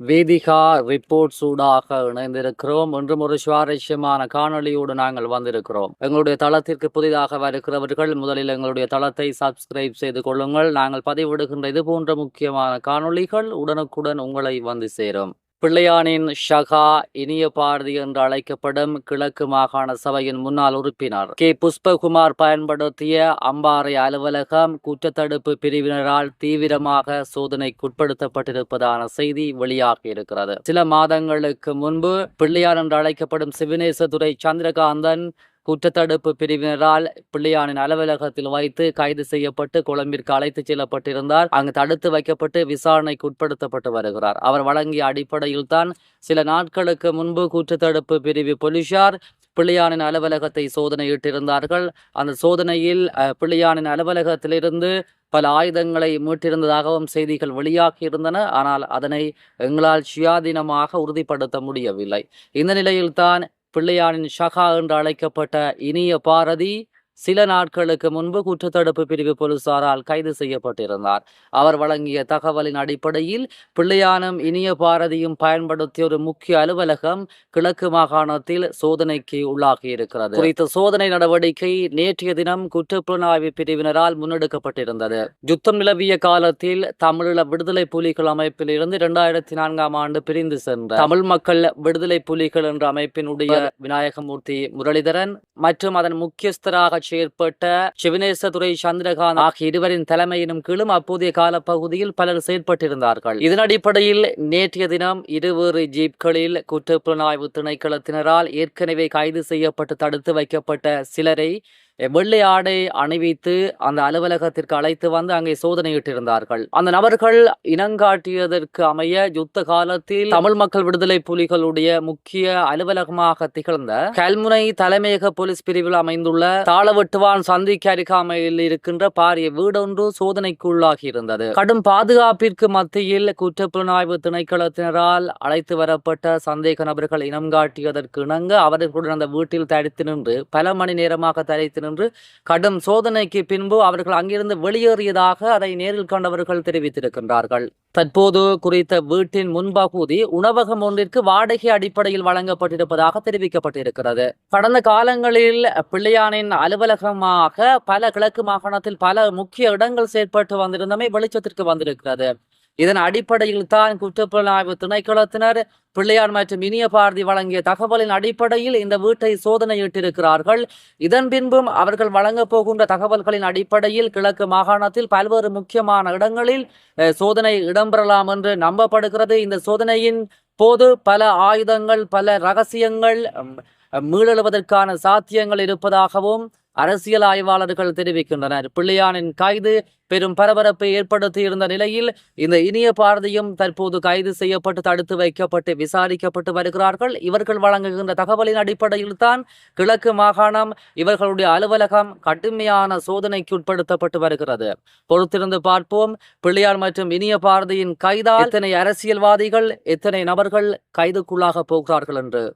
Vedika report சூடாக இணைந்திருக்கிறோம். இன்றும் ஒரு சுவாரஸ்யமான காணொளியோடு நாங்கள் வந்திருக்கிறோம். எங்களுடைய தளத்திற்கு புதிதாக வருகிறவர்கள் முதலில் எங்களுடைய தளத்தை சப்ஸ்கிரைப் செய்து கொள்ளுங்கள். நாங்கள் பதிவிடுகின்ற இது போன்ற முக்கியமான காணொளிகள் உடனுக்குடன் உங்களை வந்து சேரும். பிள்ளையானின் ஷகா இனிய பாரதி என்று அழைக்கப்படும் கிழக்கு மாகாண சபையின் முன்னாள் உறுப்பினர். கே. புஷ்பகுமார் பயன்படுத்திய அம்பாறை அலுவலகம் குற்றத்தடுப்பு பிரிவினரால் தீவிரமாக சோதனைக்குட்படுத்தப்பட்டிருப்பதான செய்தி வெளியாகி இருக்கிறது. சில மாதங்களுக்கு முன்பு பிள்ளையான் என்று அழைக்கப்படும் சிவனேசதுரை சந்திரகாந்தன் குற்றத்தடுப்பு பிரிவினரால் பிள்ளையானின் அலுவலகத்தில் வைத்து கைது செய்யப்பட்டு கொழும்பிற்கு அழைத்துச் செல்லப்பட்டிருந்தார். அங்கு தடுத்து வைக்கப்பட்டு விசாரணைக்கு உட்படுத்தப்பட்டு வருகிறார். அவர் வழங்கிய அடிப்படையில் தான் சில நாட்களுக்கு முன்பு குற்றத்தடுப்பு பிரிவு போலீசார் பிள்ளையானின் அலுவலகத்தை சோதனையிட்டிருந்தார்கள் அந்த சோதனையில் பிள்ளையானின் அலுவலகத்திலிருந்து பல ஆயுதங்களை மீட்டிருந்ததாகவும் செய்திகள் வெளியாகியிருந்தன. ஆனால் அதனை எங்களால் சுயாதீனமாக உறுதிப்படுத்த முடியவில்லை. இந்த நிலையில்தான் பிள்ளையானின் ஷகா என்று அழைக்கப்பட்ட இனிய பாரதி சில நாட்களுக்கு முன்பு குற்றத்தடுப்பு பிரிவு போலீசாரால் கைது செய்யப்பட்டிருந்தார். அவர் வழங்கிய தகவலின் அடிப்படையில் பிள்ளையானும் இனிய பாரதியும் பயன்படுத்திய ஒரு முக்கிய அலுவலகம் கிழக்கு மாகாணத்தில் சோதனைக்கு உள்ளாகியிருக்கிறது. குறித்த சோதனை நடவடிக்கை நேற்றைய தினம் குற்றப்புலனாய்வு பிரிவினரால் முன்னெடுக்கப்பட்டிருந்தது. யுத்தம் நிலவிய காலத்தில் தமிழீழ விடுதலை புலிகள் அமைப்பில் இருந்து இரண்டாயிரத்தி நான்காம் ஆண்டு பிரிந்து சென்ற தமிழ் மக்கள் விடுதலை புலிகள் என்ற அமைப்பினுடைய விநாயகமூர்த்தி முரளிதரன் மற்றும் அதன் முக்கியஸ்தராக செயற்பட்ட சிவனேசதுரை சந்திரகாந்த் ஆகிய இருவரின் தலைமையினும் கீழும் அப்போதைய காலப்பகுதியில் பலர் செயற்பட்டிருந்தார்கள். இதன் அடிப்படையில் நேற்றைய தினம் இருவேறு ஜீப்களில் குற்றப்புலனாய்வு திணைக்களத்தினரால் ஏற்கனவே கைது செய்யப்பட்டு தடுத்து வைக்கப்பட்ட சிலரை வெள்ளை ஆடை அணிவித்து அந்த அலுவலகத்திற்கு அழைத்து வந்து அங்கே சோதனையிட்டிருந்தார்கள். அந்த நபர்கள் இனங்காட்டியதற்கு அமைய யுத்த காலத்தில் தமிழ் மக்கள் விடுதலை புலிகளுடைய முக்கிய அலுவலகமாக திகழ்ந்த கல்முனை தலைமையக போலீஸ் பிரிவில் அமைந்துள்ள தாளவெட்டுவான் சந்திக்கு அருகாமையில் இருக்கின்ற பாரிய வீடொன்று சோதனைக்குள்ளாகி இருந்தது கடும் பாதுகாப்பிற்கு மத்தியில் குற்றப்புலனாய்வு திணைக்களத்தினரால் அழைத்து வரப்பட்ட சந்தேக நபர்கள் இனம் காட்டியதற்கு இணங்க அவர்களுடன் அந்த வீட்டில் தடுத்து நின்று பல மணி நேரமாக தடைத்து என்று கடும் சோதனைக்கு பின்பு அவர்கள் அங்கிருந்து வெளியேறியதாக அதை நேரில் கண்டவர்கள் தெரிவித்திருக்கின்றார்கள். தற்போது குறித்த வீட்டின் முன்பகுதி உணவகம் ஒன்றிற்கு வாடகை அடிப்படையில் வழங்கப்பட்டிருப்பதாக தெரிவிக்கப்பட்டிருக்கிறது. கடந்த காலங்களில் பிள்ளையானின் அலுவலகமாக பல கிழக்கு மாகாணத்தில் பல முக்கிய இடங்கள் செயற்பட்டு வந்திருந்தமை வெளிச்சத்திற்கு வந்திருக்கிறது. இதன் அடிப்படையில் தான் குற்றப்புலனாய்வு திணைக்களத்தினர் பிள்ளையார் மற்றும் இனிய பாரதி வழங்கிய தகவலின் அடிப்படையில் இந்த வீட்டை சோதனையிட்டிருக்கிறார்கள். இதன் பின்பும் அவர்கள் வழங்கப் போகின்ற தகவல்களின் அடிப்படையில் கிழக்கு மாகாணத்தில் பல்வேறு முக்கியமான இடங்களில் சோதனை இடம்பெறலாம் என்று நம்பப்படுகிறது. இந்த சோதனையின் போது பல ஆயுதங்கள் பல ரகசியங்கள் மீளெழுவதற்கான சாத்தியங்கள் இருப்பதாகவும் அரசியல் ஆய்வாளர்கள் தெரிவிக்கின்றனர். பிள்ளையானின் கைது பெரும் பரபரப்பை ஏற்படுத்தியிருந்த நிலையில் இந்த இனிய பாரதியும் தற்போது கைது செய்யப்பட்டு தடுத்து வைக்கப்பட்டு விசாரிக்கப்பட்டு வருகிறார்கள். இவர்கள் வழங்குகின்ற தகவலின் அடிப்படையில் தான் கிழக்கு மாகாணம் இவர்களுடைய அலுவலகம் கடுமையான சோதனைக்கு உட்படுத்தப்பட்டு வருகிறது. பொறுத்திருந்து பார்ப்போம். பிள்ளையார் மற்றும் இனிய பாரதியின் கைதால் எத்தனை அரசியல்வாதிகள் எத்தனை நபர்கள் கைதுக்குள்ளாக போகிறார்கள் என்று.